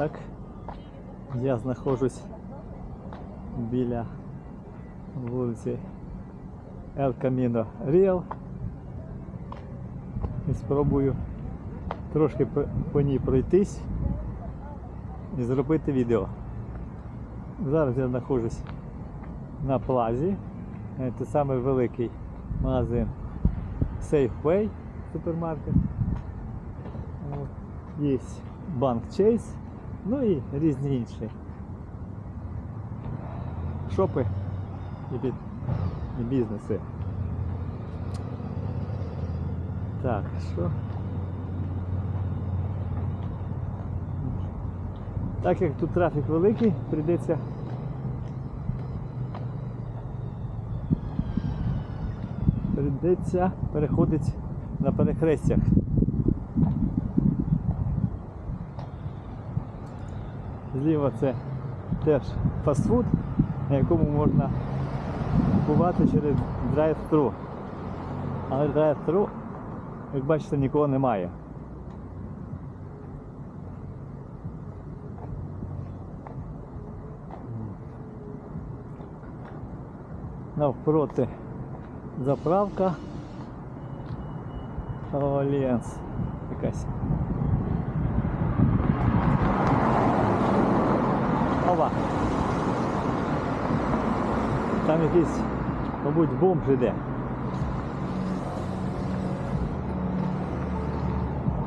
Так, я знаходжусь біля вулиці El Camino Real і спробую трошки по- ній пройтись і зробити відео. Зараз я знаходжусь на плазі. Це самий великий магазин Safeway супермаркет. Є банк Chase, ну і різні інші шопи і, бі- і бізнеси. Так, що? Так як тут трафік великий, прийдеться прийдеться переходити на перехрестях. Зліва це теж фастфуд, на якому можна купувати через драйв-тру. Але драйв-тру, як бачите, нікого немає. Навпроти заправка Альянс якась. Там якийсь, мабуть, бомж іде.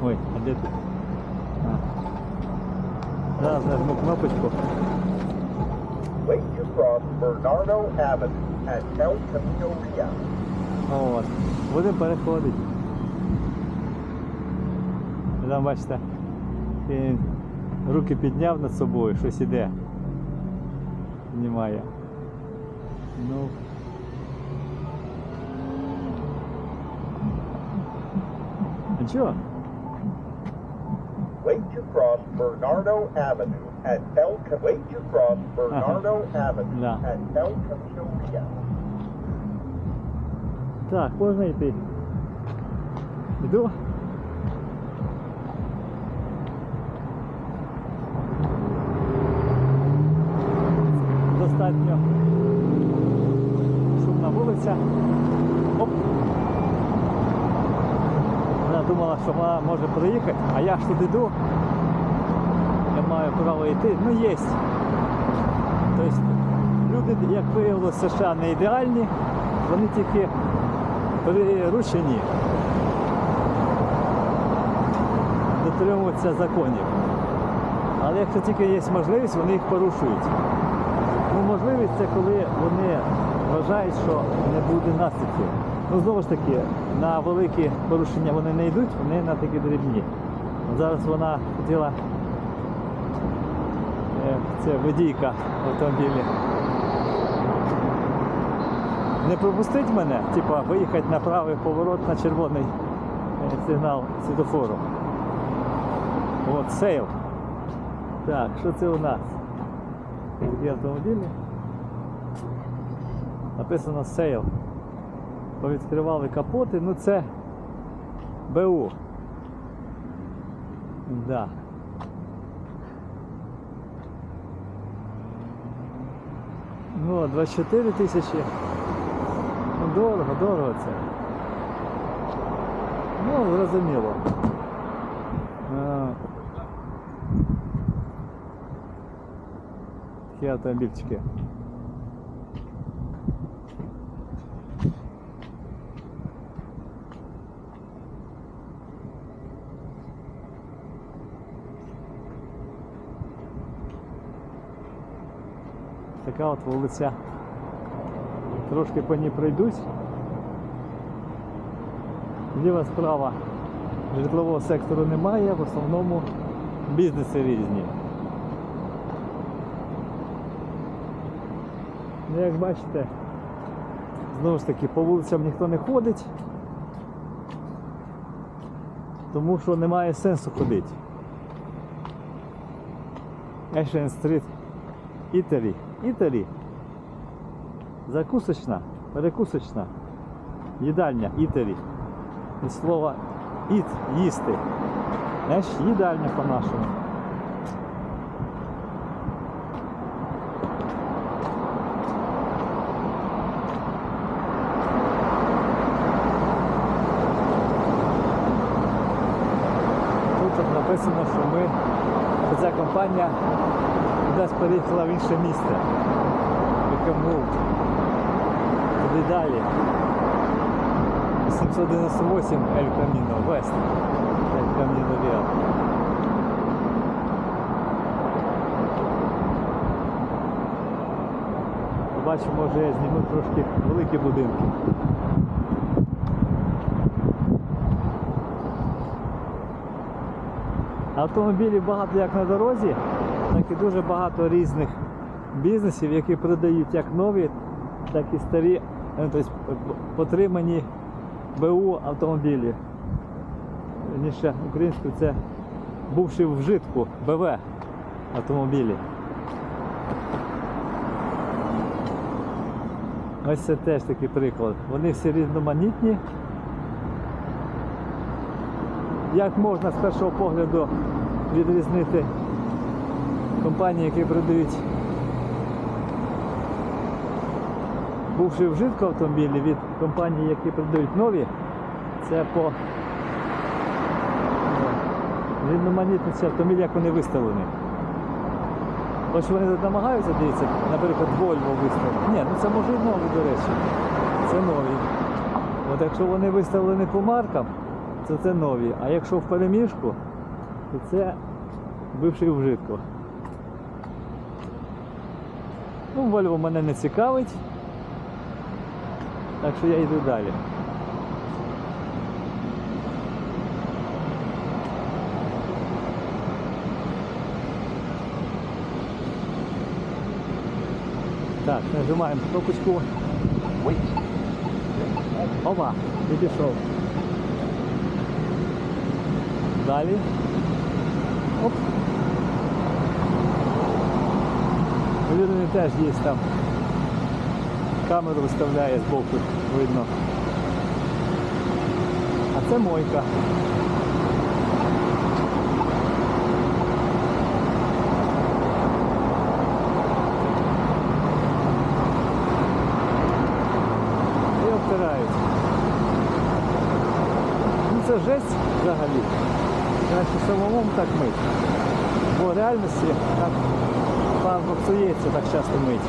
Ой, а де ти? А. Зараз нажму кнопочку. Wait to cross Bernardo Avenue at El Camino Real. От. Будемо переходити. Там бачите, він руки підняв над собою, щось іде. Знімає. Ну. Нічого. Wait to cross Bernardo Avenue at El Ca- Wait to cross Bernardo Avenue Да. at El Camino Real. Так, можна йти. Іду. Достатньо Шумна. Оп. Вона думала, що вона може проїхати, а я ж тут іду. Я маю право йти. Ну є. Тобто люди, як виявилося, США не ідеальні, вони тільки приручені дотримуватися законів. Але якщо тільки є можливість, вони їх порушують. Ну, можливість це коли вони вважають, що не буде наслідків. Ну, знову ж таки, на великі порушення вони не йдуть, вони на такі дрібні. Зараз вона хотіла е, це водійка в автомобілі не пропустить мене, типа виїхати на правий поворот на червоний е, сигнал світофору. От, сейл. Так, що це у нас? Такі автомобілі. Написано сейл. Повідкривали капоти, ну це БУ. Да. Ну, 24 тисячі. Ну, дорого, дорого це. Ну, зрозуміло. А, Такі автомобільчики. Така от вулиця. Трошки по ній пройдусь. Зліва справа житлового сектору немає, в основному бізнеси різні. Ну, як бачите, знову ж таки, по вулицям ніхто не ходить, тому що немає сенсу ходити. Ashland Street Італі, Італі. Закусочна, перекусочна. Їдальня, Італі. Від слова іт їсти. Знаєш, їдальня по-нашому. Тут написано, що ми що ця компанія переїхала в інше місце. Яке туди далі. 798 Ель Каміно Вест. Ель Каміно Реал. Бачу, може я зніму трошки великі будинки. Автомобілів багато як на дорозі, так і дуже багато різних бізнесів, які продають як нові, так і старі, е, тобто потримані БУ автомобілі. Раніше українською це бувши в вжитку БВ автомобілі. Ось це теж такий приклад. Вони всі різноманітні. Як можна з першого погляду відрізнити компанії, які продають бувши вжитку автомобілі від компаній, які продають нові, це по е, різноманітності автомобілів, як вони виставлені. Ось вони намагаються, дивіться, наприклад, Volvo виставили. Ні, ну це може і нові, до речі. Це нові. От якщо вони виставлені по маркам, то це нові. А якщо в переміжку, то це бивший вжитку. Ну, Volvo мене не цікавить. Так що я йду далі. Так, нажимаємо кнопочку. Опа, і пішов. Далі. Оп. У людини теж є там. Камеру виставляє збоку, видно. А це мойка. І обтирають. Ну це жесть взагалі. Краще самому так мить. Бо в реальності так пан псується так часто мить.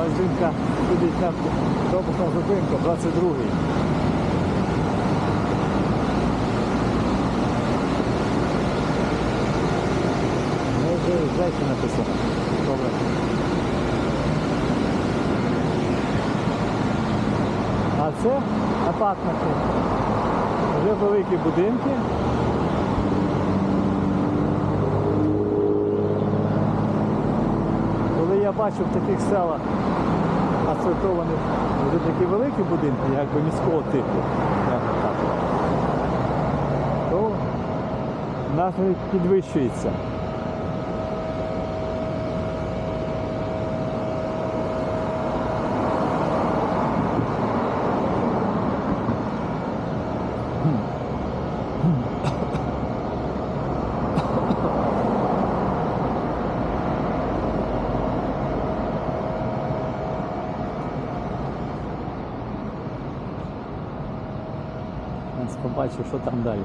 Ось жінка сидить на автобусна зупинка, 22-й. Ну, вже зайці написано. Добре. А це апартменти. Вже великі будинки. Бачив в таких селах асфальтованих вже такі великі будинки, якби міського типу, то в настрій підвищується. Зараз побачу, що там далі.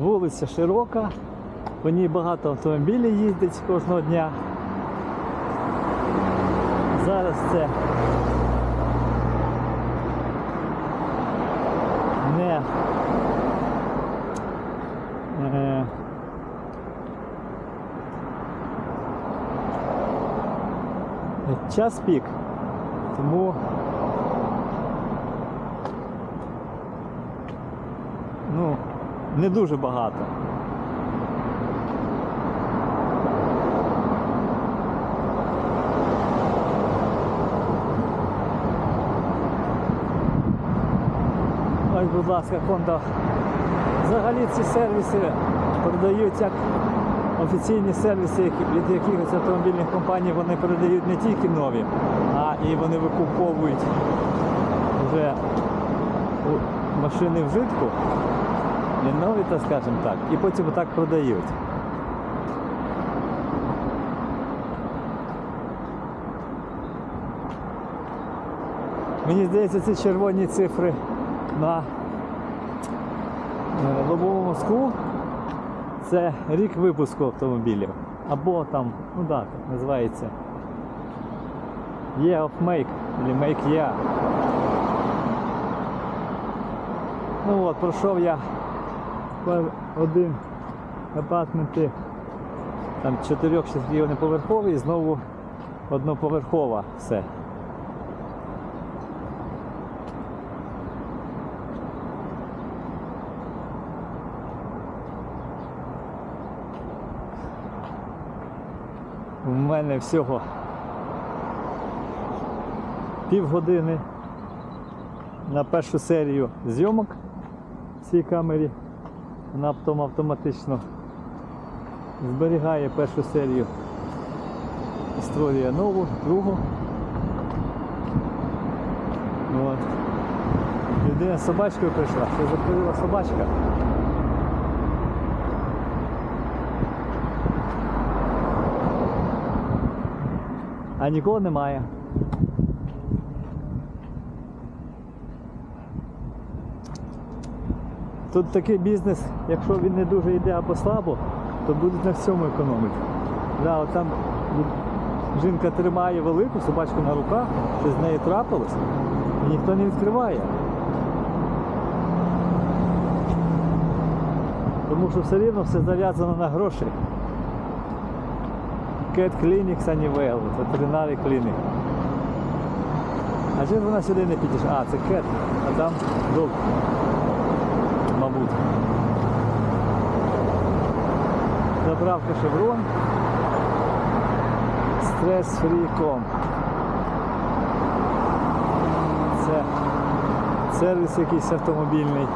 Вулиця широка, по ній багато автомобілів їздить кожного дня. Зараз це не е, час пік, тому ну, не дуже багато. Ось, будь ласка, Honda. Взагалі ці сервіси продають як офіційні сервіси від якихось автомобільних компаній вони передають не тільки нові, а і вони викуповують вже машини вжитку, не нові, так скажемо так, і потім так продають. Мені здається, ці червоні цифри на е, лобовому склу це рік випуску автомобілів. Або там, ну так, так називається Year of Make або Make Year. Ну от, пройшов я один апартменти, там чотирьох не поверховий і знову одноповерхова все. У мене всього півгодини на першу серію зйомок в цій камері. Вона потім автоматично зберігає першу серію і створює нову, другу. От. Людина собачкою прийшла, що заповіла собачка. А нікого немає. Тут такий бізнес, якщо він не дуже йде або слабо, то будуть на всьому економити. Да, от там жінка тримає велику собачку на руках, що з нею трапилось, і ніхто не відкриває. Тому що все рівно все зав'язано на гроші. Cat Clinic Sunnyvale, ветеринарний клінік. А чому вона сюди не підійшла? А, це Кет, а там Док. Мабуть. Заправка. Stress Free Com. Це сервіс якийсь автомобільний.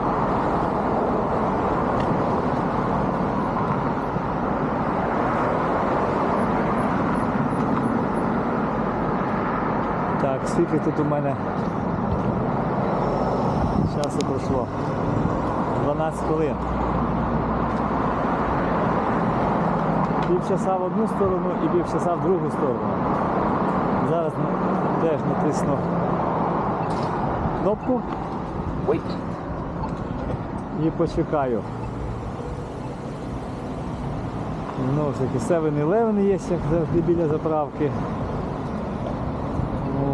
Скільки тут у мене часу пройшло? 12 хвилин. Півчаса в одну сторону і півчаса в другу сторону. Зараз теж натисну кнопку і почекаю. Знову ж таки, 7-Eleven є, як завжди біля заправки.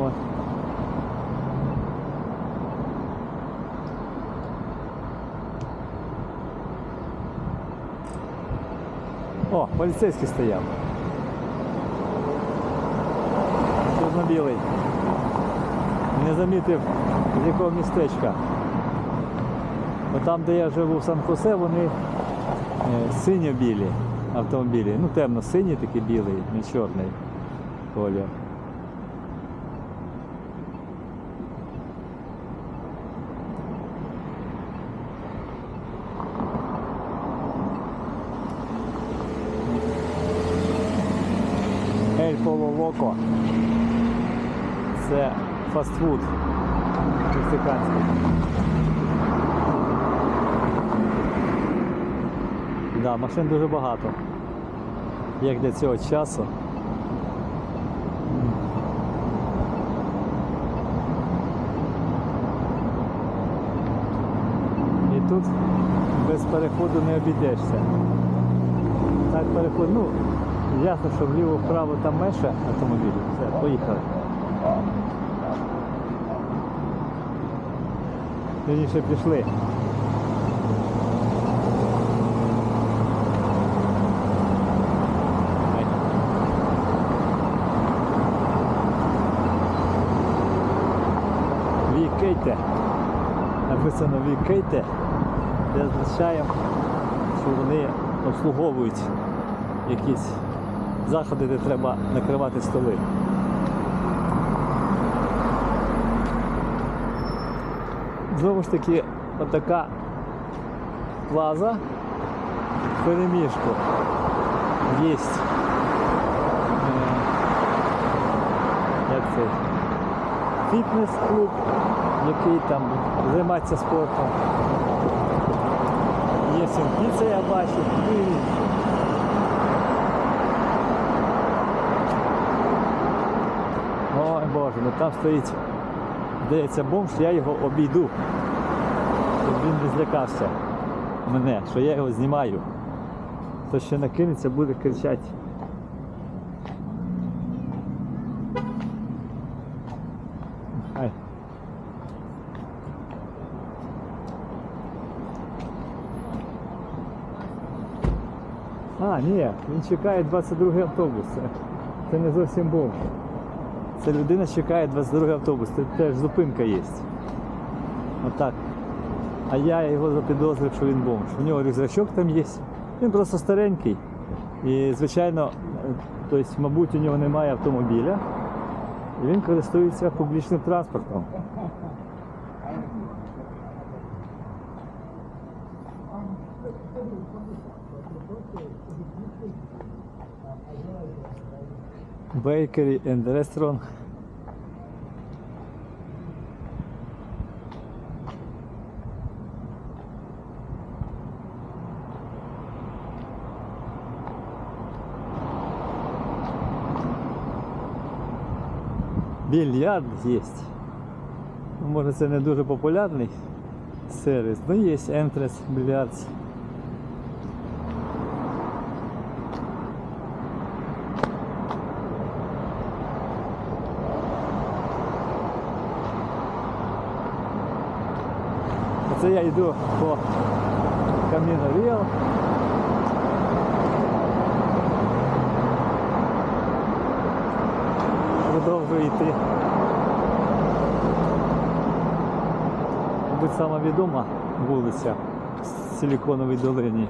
От. О, поліцейський стояв. Чорно-білий. Не замітив, з якого містечка. Там, де я живу в Сан-Хосе, вони е, синьо-білі автомобілі. Ну, темно-синій такий білий, не чорний колір. Локо. Це фастфуд мексиканський. Да, машин дуже багато. Як для цього часу. І тут без переходу не обійдешся. Так переход, ну, ясно, що вліво-вправо там менше автомобілів. Все, поїхали. Вірніше пішли. Вікейте. Написано Вікейте, де означає, що вони обслуговують якісь заходи, де треба накривати столи. Знову ж таки, отака плаза в переміжку. Є. Як це? Фітнес-клуб, який там займається спортом. Є піца, я бачу. І ну там стоїть здається бомж, я його обійду. Щоб він не злякався мене, що я його знімаю. То ще накинеться, буде кричати. А, ні, він чекає 22 автобус. Це, не зовсім бомж. Це людина чекає 22 автобус, це теж зупинка є. Отак. А я його запідозрив, що він бомж. У нього рюкзачок там є. Він просто старенький. І, звичайно, тобто, мабуть, у нього немає автомобіля. І він користується публічним транспортом. Bakery and restaurant. Більярд є. Може це не дуже популярний сервіс, але є Entrance Billiards. Оце я йду по Каміно Ріал. Продовжую йти. Мабуть, сама відома вулиця в Силіконовій долині.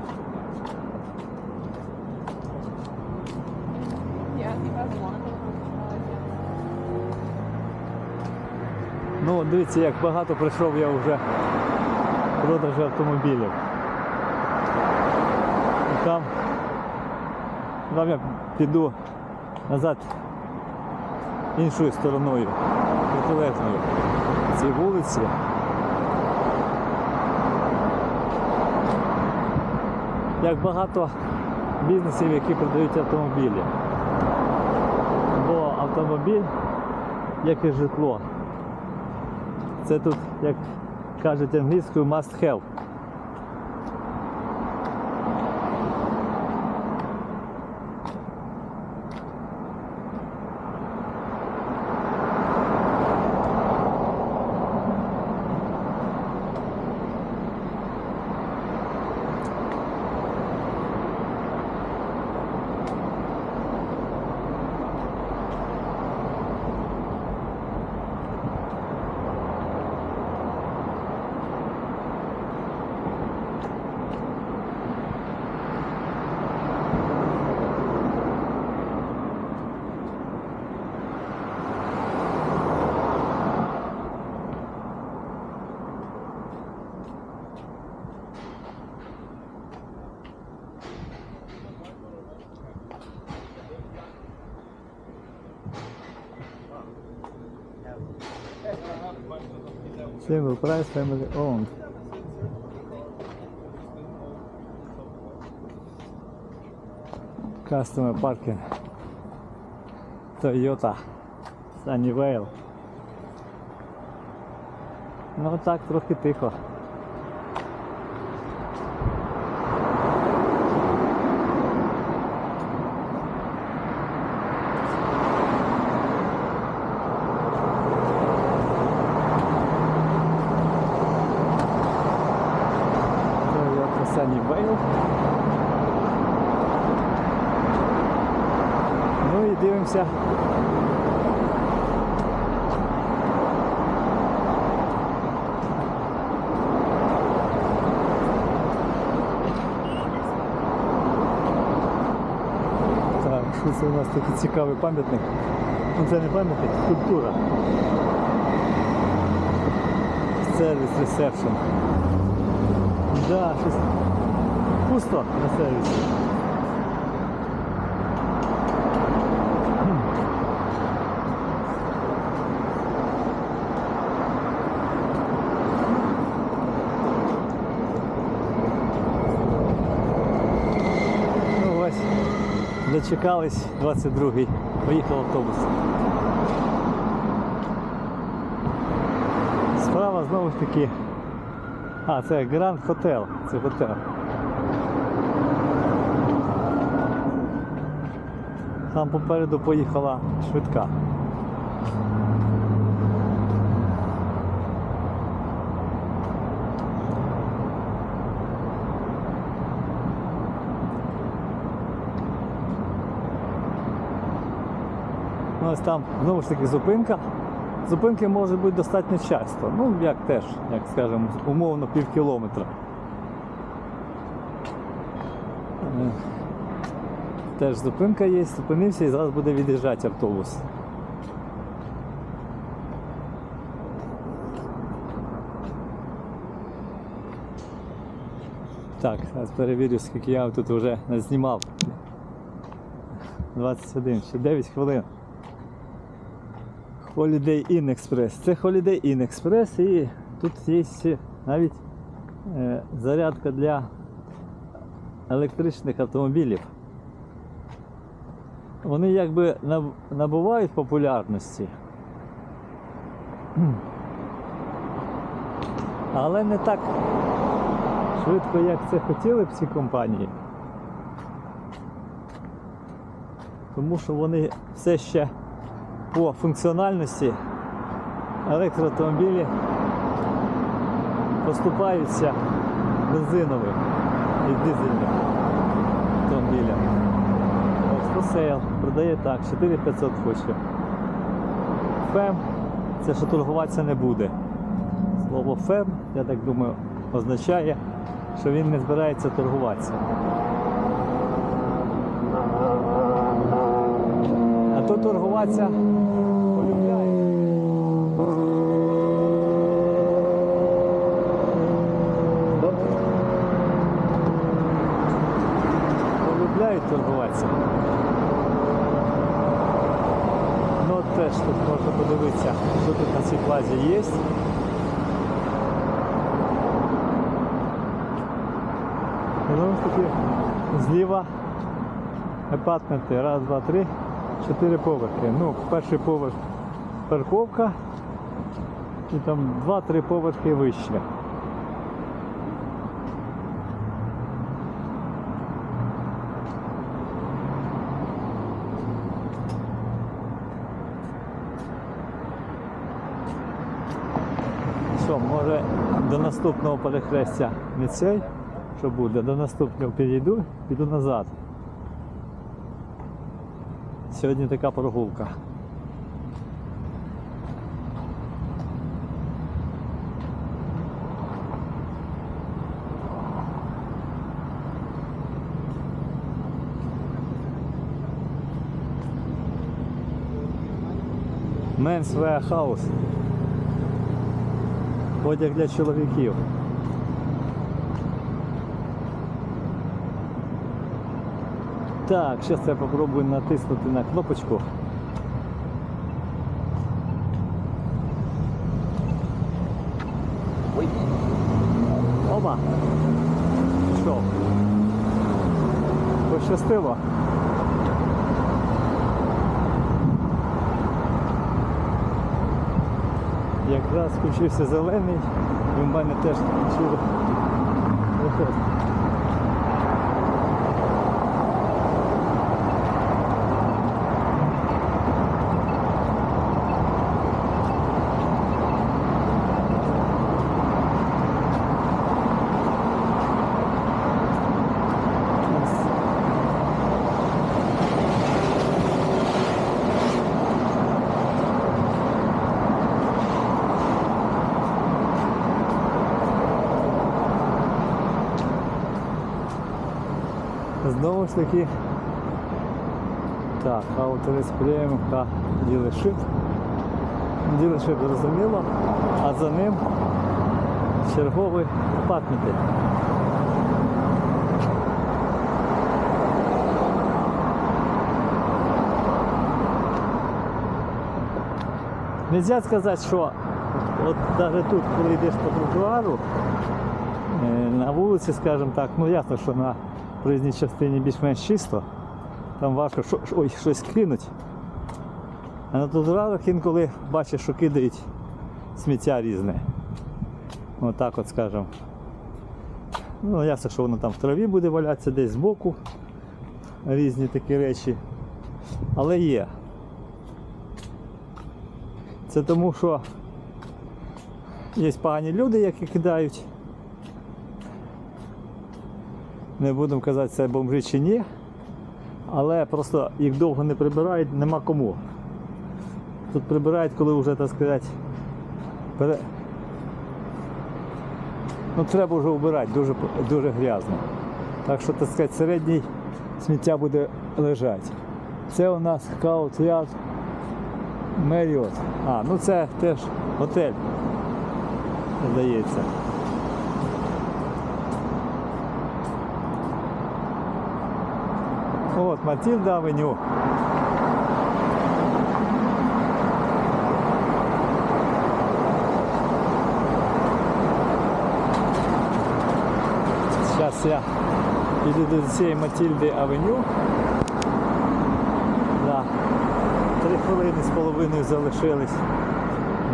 Ну, дивіться, як багато прийшов я вже продажу автомобілів. І там, я піду назад іншою стороною, протилежною цій вулиці. Як багато бізнесів, які продають автомобілі. Бо автомобіль, як і житло, це тут, як кажуть англійською, must have. Single price, family owned. Customer parking. Toyota Sunnyvale. Ну так, трохи тихо. Toyota Sunnyvale. Ну і дивимося. Так, що це у нас такий цікавий пам'ятник? Ну це не пам'ятник, скульптура. Сервіс ресепшн. Да, щось пусто на сервісі. Ну ось, дочекались 22-й, поїхав автобус. справа знову ж таки. А, це Гранд Хотел. Це готель. Там попереду поїхала швидка. Ось там знову ж таки зупинка. Зупинки можуть бути достатньо часто. Ну, як теж, як скажемо, умовно пів кілометра. Е, Теж зупинка є, зупинився і зараз буде від'їжджати автобус. Так, зараз перевірю, скільки я тут вже знімав. 21, ще 9 хвилин. Holiday Inn Express. Це Holiday Inn Express і тут є навіть е, зарядка для електричних автомобілів. Вони якби наб- набувають популярності. Але не так швидко, як це хотіли б ці компанії. Тому що вони все ще по функціональності електроавтомобілі поступаються бензиновим і дизельним автомобілям. Ось продає так, 4500 хоче. Фем, це що торгуватися не буде. Слово фем, я так думаю, означає, що він не збирається торгуватися. А то торгуватися Торгуватися. Ну теж тут можна подивитися, що тут на цій плазі є. Знову ж таки, зліва апартменти. Раз, два, три, чотири поверхи. Ну, перший поверх парковка і там два-три поверхи вище. Що, може до наступного перехрестя не цей, що буде, до наступного підійду, піду назад. Сьогодні така прогулка. Men's Warehouse. Одяг для чоловіків. Так, зараз я попробую натиснути на кнопочку. Оба. Пішов. Пощастило. Якраз включився зелений, і в мене теж включили виходить. Таки. Так, Premium та Dealership. Dealership зрозуміло, а за ним черговий апартменти. Нельзя сказати, що от навіть тут, коли йдеш по тротуару, е, на вулиці, скажімо так, ну ясно, що на проїзній частині більш-менш чисто, там важко що, ой, щось кинуть. А на тротуарах інколи бачиш, що кидають сміття різне. Отак от скажемо. Ну, ясно, що воно там в траві буде валятися десь збоку. Різні такі речі. Але є. Це тому, що є погані люди, які кидають. Не будемо казати, це бомжі чи ні. Але просто їх довго не прибирають, нема кому. Тут прибирають, коли вже, так сказати, пере... ну, треба вже вбирати, дуже, дуже грязно. Так що, так сказати, середній сміття буде лежати. Це у нас Каут-Яд Меріот. А, ну це теж готель, здається. От, Матильда Авеню. Зараз я піду до цієї Матильди Авеню. Да. Три хвилини з половиною залишились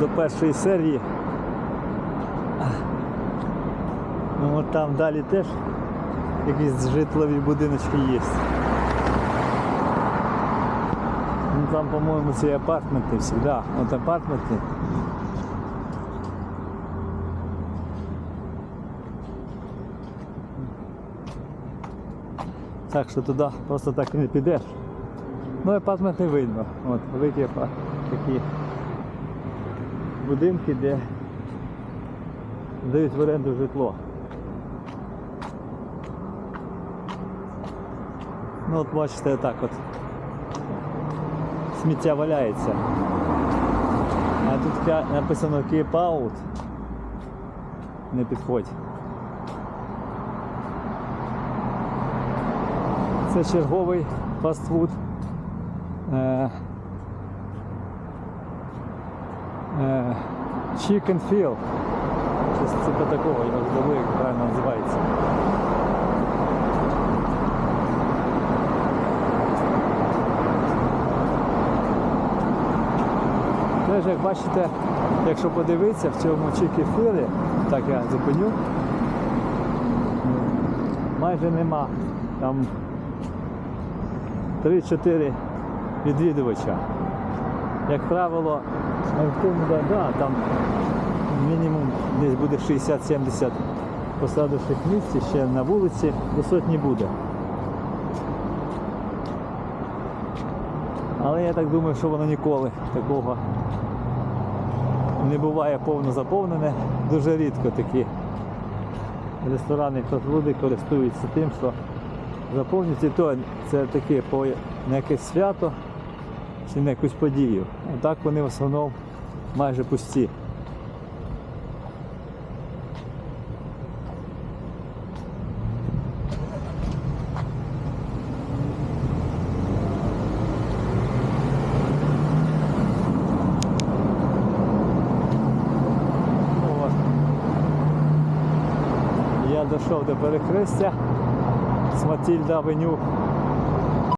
до першої серії. Ну там далі теж якісь житлові будиночки є. Ну там, по-моєму, ці апартменти всі, да, от апартменти. Так що туди просто так і не підеш. Ну, апартмент не видно. От, великі такі будинки, де дають в оренду житло. Ну от бачите, отак от. Сміття валяється. А тут написано keep out. Не підходь. Це черговий фастфуд. Е, е, Chicken Field. Щось типу такого, я вже забув, як правильно називається. Теж, як бачите, якщо подивитися в цьому чікі-філі, так я зупиню, майже нема. Там 3-4 відвідувача. Як правило, ну, да, там мінімум десь буде 60-70 посадочних місць, ще на вулиці до сотні буде. Але я так думаю, що воно ніколи такого не буває повно заповнене. Дуже рідко такі ресторани і люди користуються тим, що заповнюються, то це таке по на якесь свято чи на якусь подію. А так вони в основному майже пусті. От. Я дійшов до перехрестя з Матільда Авеню